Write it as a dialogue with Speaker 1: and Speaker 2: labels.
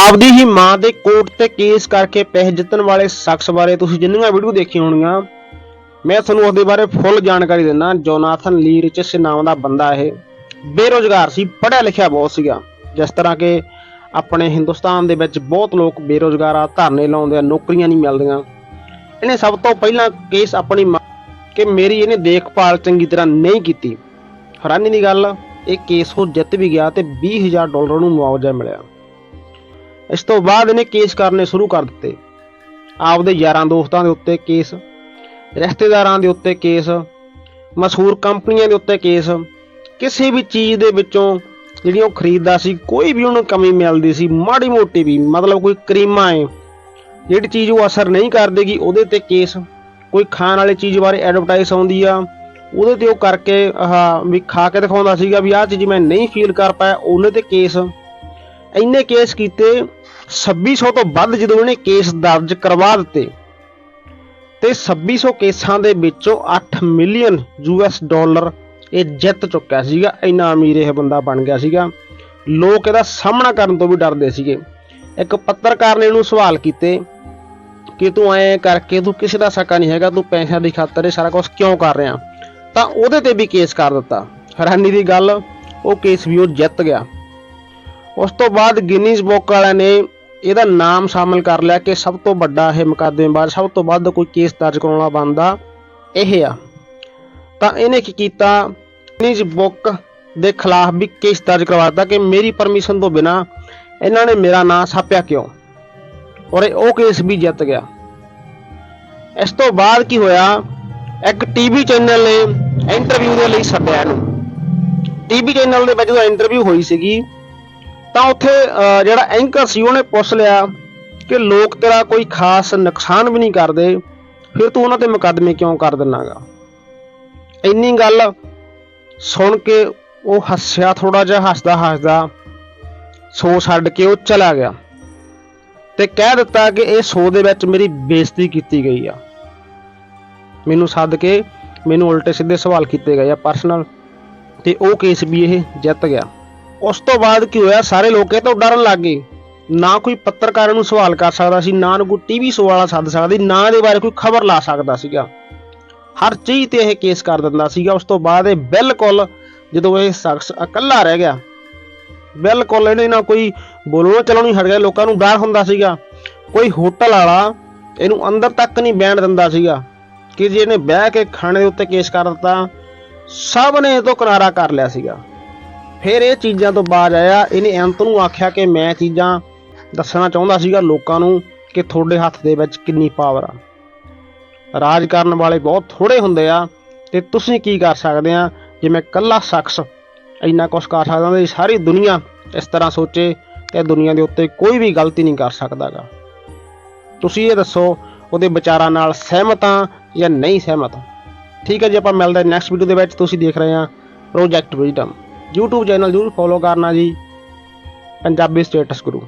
Speaker 1: ਆਪਦੀ ਹੀ ਮਾਂ ਦੇ ਕੋਰਟ ਤੇ ਕੇਸ ਕਰਕੇ ਪੈਸੇ ਜਿੱਤਣ ਵਾਲੇ ਸ਼ਖਸ ਬਾਰੇ ਤੁਸੀਂ ਜਿੰਨੀਆਂ ਵੀਡੀਓ ਦੇਖੀਆਂ ਹੋਣਗੀਆਂ, ਮੈਂ ਤੁਹਾਨੂੰ ਉਹਦੇ ਬਾਰੇ ਫੁੱਲ ਜਾਣਕਾਰੀ ਦਿੰਦਾ, ਜੋਨਾਥਨ ਲੀ ਰਿਚਸ ਨਾਮ ਦਾ ਬੰਦਾ ਇਹ। ਬੇਰੋਜ਼ਗਾਰ ਸੀ, ਪੜ੍ਹਿਆ ਲਿਖਿਆ ਬਹੁਤ ਸੀਗਾ। ਜਿਸ ਤਰ੍ਹਾਂ ਕਿ ਆਪਣੇ ਹਿੰਦੁਸਤਾਨ ਦੇ ਵਿੱਚ ਬਹੁਤ ਲੋਕ ਬੇਰੋਜ਼ਗਾਰ ਆ, ਧਰਨੇ ਲਾਉਂਦੇ ਆ, ਨੌਕਰੀਆਂ ਨਹੀਂ ਮਿਲਦੀਆਂ। ਇਹਨੇ ਸਭ ਤੋਂ ਪਹਿਲਾਂ ਕੇਸ ਆਪਣੀ ਮਾਂ ਕਿ ਮੇਰੀ ਇਹਨੇ ਦੇਖਭਾਲ ਚੰਗੀ ਤਰ੍ਹਾਂ ਨਹੀਂ ਕੀਤੀ। ਹੈਰਾਨੀ ਦੀ ਗੱਲ, ਇਹ ਕੇਸ ਉਹ ਜਿੱਤ ਵੀ ਗਿਆ ਤੇ 20000 ਡਾਲਰ ਨੂੰ ਮੁਆਵਜ਼ਾ ਮਿਲਿਆ। ਇਸ ਤੋਂ ਬਾਅਦ ਇਹਨੇ ਕੇਸ ਕਰਨੇ ਸ਼ੁਰੂ ਕਰ ਦਿੱਤੇ। ਆਪਦੇ ਯਾਰਾਂ ਦੋਸਤਾਂ ਦੇ ਉੱਤੇ ਕੇਸ, ਰਿਸ਼ਤੇਦਾਰਾਂ ਦੇ ਉੱਤੇ ਕੇਸ, ਮਸ਼ਹੂਰ ਕੰਪਨੀਆਂ ਦੇ ਉੱਤੇ ਕੇਸ। ਕਿਸੇ ਵੀ ਚੀਜ਼ ਦੇ ਵਿੱਚੋਂ ਜਿਹੜੀ ਉਹ ਖਰੀਦਦਾ ਸੀ, ਕੋਈ ਵੀ ਉਹਨੂੰ ਕਮੀ ਮਿਲਦੀ ਸੀ, ਮਾੜੀ ਮੋਟੀ ਵੀ, ਮਤਲਬ ਕੋਈ ਕਰੀਮਾਂ ਹੈ ਜਿਹੜੀ ਚੀਜ਼ ਉਹ ਅਸਰ ਨਹੀਂ ਕਰਦੇਗੀ, ਉਹਦੇ ਤੇ ਕੇਸ। ਕੋਈ ਖਾਣ ਵਾਲੀ ਚੀਜ਼ ਬਾਰੇ ਐਡਵਰਟਾਈਜ਼ ਆਉਂਦੀ ਆ, ਉਹਦੇ ਤੇ ਉਹ ਕਰਕੇ ਆਹ ਵੀ ਖਾ ਕੇ ਦਿਖਾਉਂਦਾ ਸੀਗਾ ਵੀ ਆਹ ਚੀਜ਼ ਮੈਂ ਨਹੀਂ ਫੀਲ ਕਰ ਪਾਇਆ, ਉਹਨੇ ਤੇ ਕੇਸ। ਇੰਨੇ ਕੇਸ ਕੀਤੇ 2600 ਤੋਂ ਵੱਧ ਜਦੋਂ ਉਹਨੇ ਕੇਸ ਦਰਜ ਕਰਵਾ ਦਿੱਤੇ, ਤੇ 2600 ਕੇਸਾਂ ਦੇ ਵਿੱਚੋਂ 8 ਮਿਲੀਅਨ ਯੂਐਸ ਡਾਲਰ ਇਹ ਜਿੱਤ ਚੁੱਕਿਆ ਸੀਗਾ, ਇੰਨਾ ਅਮੀਰ ਇਹ ਬੰਦਾ ਬਣ ਗਿਆ ਸੀਗਾ। ਲੋਕ ਇਹਦਾ ਸਾਹਮਣਾ ਕਰਨ ਤੋਂ ਵੀ ਡਰਦੇ ਸੀਗੇ। ਇੱਕ ਪੱਤਰਕਾਰ ਨੇ ਇਹਨੂੰ ਸਵਾਲ ਕੀਤੇ ਕਿ ਤੂੰ ਐ ਕਰਕੇ ਤੂੰ ਕਿਸੇ ਦਾ ਸਕਾ ਨਹੀਂ ਹੈਗਾ, ਤੂੰ ਪੈਸਿਆਂ ਦੀ ਖਾਤਰ ਇਹ ਸਾਰਾ ਕੁਝ ਕਿਉਂ ਕਰ ਰਿਹਾ? ਤਾਂ ਉਹਦੇ ਤੇ ਵੀ ਕੇਸ ਕਰ ਦਿੱਤਾ। ਹੈਰਾਨੀ ਦੀ ਗੱਲ, ਉਹ ਕੇਸ ਵੀ ਉਹ ਜਿੱਤ ਗਿਆ। ਉਸ ਤੋਂ ਬਾਅਦ ਗਿਨੀਜ਼ ਬੁੱਕ ਵਾਲਿਆਂ ਨੇ ਇਹਦਾ ਨਾਮ ਸ਼ਾਮਿਲ ਕਰ ਲਿਆ ਕਿ ਸਭ ਤੋਂ ਵੱਡਾ ਇਹ ਮੁਕੱਦਮੇਬਾਜ਼ ਸਭ ਤੋਂ ਵੱਧ ਕੋਈ ਕੇਸ ਦਰਜ ਕਰਾਉਣਾ ਵਾਲਾ ਬੰਦਾ ਇਹ ਆ। ਤਾਂ ਇਹਨੇ ਕੀ ਕੀਤਾ? ਗਿਨੀਜ਼ ਬੁੱਕ ਦੇ ਖਿਲਾਫ ਵੀ ਕੇਸ ਦਰਜ ਕਰਵਾਤਾ ਕਿ ਮੇਰੀ ਪਰਮਿਸ਼ਨ ਤੋਂ ਬਿਨਾ ਇਹਨਾਂ ਨੇ ਮੇਰਾ ਨਾਂ ਛਾਪਿਆ ਕਿਉਂ? ਔਰ ਉਹ ਕੇਸ ਵੀ ਜਿੱਤ ਗਿਆ। ਇਸ ਤੋਂ ਬਾਅਦ ਕੀ ਹੋਇਆ? ਇੱਕ ਟੀਵੀ ਚੈਨਲ ਨੇ ਇੰਟਰਵਿਊ ਦੇ ਲਈ ਸੱਦਿਆ ਇਹਨੂੰ। ਟੀਵੀ ਚੈਨਲ ਦੇ ਵਿੱਚ ਜਦੋਂ ਇੰਟਰਵਿਊ ਹੋਈ ਸੀਗੀ ਤਾਂ ਉੱਥੇ ਜਿਹੜਾ ਐਂਕਰ ਸੀ, ਉਹਨੇ ਪੁੱਛ ਲਿਆ ਕਿ ਲੋਕ ਤੇਰਾ ਕੋਈ ਖਾਸ ਨੁਕਸਾਨ ਵੀ ਨਹੀਂ ਕਰਦੇ, ਫਿਰ ਤੂੰ ਉਹਨਾਂ ਤੇ ਮੁਕੱਦਮੇ ਕਿਉਂ ਕਰ ਦਿੰਨਾਗਾ? ਇੰਨੀ ਗੱਲ ਸੁਣ ਕੇ ਉਹ ਹੱਸਿਆ ਥੋੜਾ ਜਿਹਾ ਹੱਸਦਾ ਹੱਸਦਾ ਸੋ ਛੱਡ ਕੇ ਉਹ ਚਲਾ ਗਿਆ ਤੇ ਕਹਿ ਦਿੱਤਾ ਕਿ ਇਹ ਸੋ ਦੇ ਵਿੱਚ ਮੇਰੀ ਬੇਇੱਜ਼ਤੀ ਕੀਤੀ ਗਈ ਆ। ਮੈਨੂੰ ਸੱਦ ਕੇ, ਮੈਨੂੰ ਉਲਟੇ ਸਿੱਧੇ ਸਵਾਲ ਕੀਤੇ ਗਏ ਆ ਪਰਸਨਲ ਤੇ ਉਹ ਕੇਸ ਵੀ ਇਹ ਜਿੱਤ ਗਿਆ। ਉਸ ਤੋਂ ਬਾਅਦ ਕੀ ਹੋਇਆ? ਸਾਰੇ ਲੋਕ ਇਹ ਤੋਂ ਡਰਨ ਲੱਗ ਗਏ। ਨਾ ਕੋਈ ਪੱਤਰਕਾਰਾਂ ਨੂੰ ਸਵਾਲ ਕਰ ਸਕਦਾ ਸੀ, ਨਾ ਕੋਈ ਟੀਵੀ ਸ਼ੋਅ ਵਾਲਾ ਸੱਦ ਸਕਦਾ ਨਾ ਇਹਦੇ ਬਾਰੇ ਕੋਈ ਖਬਰ ਲਾ ਸਕਦਾ ਸੀਗਾ। ਹਰ ਚੀਜ਼ ਤੇ ਇਹ ਕੇਸ ਕਰ ਦਿੰਦਾ ਸੀਗਾ। ਉਸ ਤੋਂ ਬਾਅਦ ਇਹ ਬਿਲਕੁਲ ਜਦੋਂ ਇਹ ਸ਼ਖਸ ਇਕੱਲਾ ਰਹਿ ਗਿਆ, ਬਿਲਕੁਲ ਇਹਨੇ ਨਾ ਕੋਈ ਬੋਲਣਾ ਚਲਾਉਣਾ ਹੀ ਹਟ ਗਿਆ। ਲੋਕਾਂ ਨੂੰ ਡਰ ਹੁੰਦਾ ਸੀਗਾ। ਕੋਈ ਹੋਟਲ ਵਾਲਾ ਇਹਨੂੰ ਅੰਦਰ ਤੱਕ ਨਹੀਂ ਬੈਣ ਦਿੰਦਾ ਸੀਗਾ। ਕਿ ਜੇ ਇਹਨੇ ਬਹਿ ਕੇ ਖਾਣੇ ਦੇ ਉੱਤੇ ਕੇਸ ਕਰ ਦਿੱਤਾ, ਸਭ ਨੇ ਇਹ ਤੋਂ ਕਿਨਾਰਾ ਕਰ ਲਿਆ ਸੀਗਾ। ਫਿਰ ਇਹ ਚੀਜ਼ਾਂ ਤੋਂ ਬਾਅਦ ਆਇਆ, ਇਹਨੇ ਅੰਤ ਨੂੰ ਆਖਿਆ ਕਿ ਮੈਂ ਚੀਜ਼ਾਂ ਦੱਸਣਾ ਚਾਹੁੰਦਾ ਸੀਗਾ ਲੋਕਾਂ ਨੂੰ ਕਿ ਤੁਹਾਡੇ ਹੱਥ ਦੇ ਵਿੱਚ ਕਿੰਨੀ ਪਾਵਰ ਆ। ਰਾਜ ਕਰਨ ਵਾਲੇ ਬਹੁਤ ਥੋੜੇ ਹੁੰਦੇ ਆ ਤੇ ਤੁਸੀਂ ਕੀ ਕਰ ਸਕਦੇ ਆ? ਮੈਂ ਇਕੱਲਾ ਸ਼ਖਸ ਇੰਨਾ ਕੁਝ ਕਰ ਸਕਦਾ ਤੇ ਸਾਰੀ ਦੁਨੀਆ ਇਸ ਤਰ੍ਹਾਂ ਸੋਚੇ ਕਿ ਦੁਨੀਆ ਦੇ ਉੱਤੇ ਕੋਈ ਵੀ ਗਲਤੀ ਨਹੀਂ ਕਰ ਸਕਦਾਗਾ। ਤੁਸੀਂ ਇਹ ਦੱਸੋ, ਉਹਦੇ ਵਿਚਾਰਾਂ ਨਾਲ ਸਹਿਮਤ ਆ ਜਾਂ ਨਹੀਂ ਸਹਿਮਤ? ਠੀਕ ਹੈ ਜੀ, ਆਪਾਂ ਮਿਲਦੇ ਨੈਕਸਟ ਵੀਡੀਓ ਦੇ ਵਿੱਚ, ਤੁਸੀਂ ਦੇਖ ਰਹੇ ਆ ਪ੍ਰੋਜੈਕਟ ਵਿਜ਼ਡਮ YouTube ਚੈਨਲ ਜਰੂਰ ਫੋਲੋ ਕਰਨਾ ਜੀ। ਪੰਜਾਬੀ ਸਟੇਟਸ ਗੁਰੂ